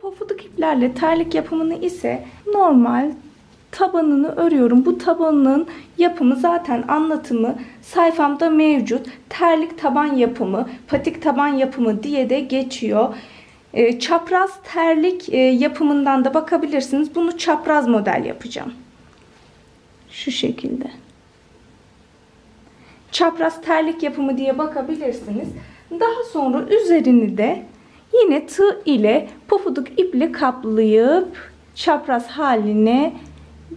Pofuduk iplerle terlik yapımını ise normal tabanını örüyorum. Bu tabanın yapımı zaten anlatımı sayfamda mevcut. Terlik taban yapımı, patik taban yapımı diye de geçiyor. E, çapraz terlik e, yapımından da bakabilirsiniz. Bunu çapraz model yapacağım. Şu şekilde. Çapraz terlik yapımı diye bakabilirsiniz. Daha sonra üzerini de yine tığ ile pofuduk iple kaplayıp çapraz haline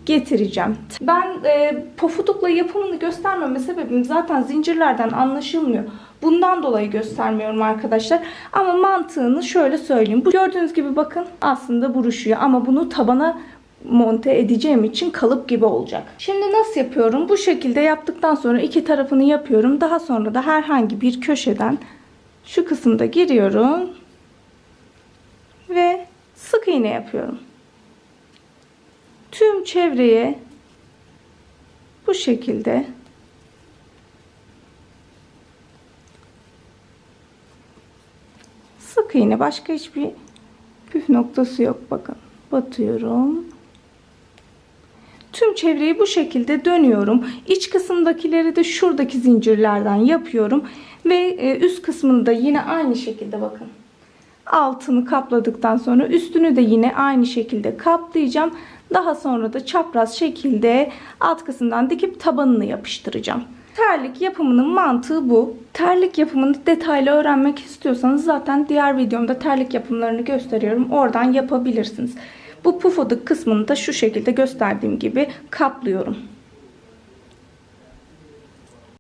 getireceğim. Ben e, pofudukla yapımını göstermeme sebebim zaten zincirlerden anlaşılmıyor. Bundan dolayı göstermiyorum arkadaşlar. Ama mantığını şöyle söyleyeyim. Bu gördüğünüz gibi bakın aslında buruşuyor ama bunu tabana monte edeceğim için kalıp gibi olacak. Şimdi nasıl yapıyorum? Bu şekilde yaptıktan sonra iki tarafını yapıyorum. Daha sonra da herhangi bir köşeden şu kısımda giriyorum iğne yapıyorum. Tüm çevreye bu şekilde sık iğne. Başka hiçbir püf noktası yok. Bakın batıyorum. Tüm çevreyi bu şekilde dönüyorum. İç kısımdakileri de şuradaki zincirlerden yapıyorum. Ve e, üst kısmını da yine aynı şekilde bakın altını kapladıktan sonra üstünü de yine aynı şekilde kaplayacağım daha sonra da çapraz şekilde alt kısımdan dikip tabanını yapıştıracağım Terlik yapımının mantığı bu. Terlik yapımını detaylı öğrenmek istiyorsanız zaten diğer videomda terlik yapımlarını gösteriyorum. Oradan yapabilirsiniz. Bu pufuduk kısmını da şu şekilde gösterdiğim gibi kaplıyorum.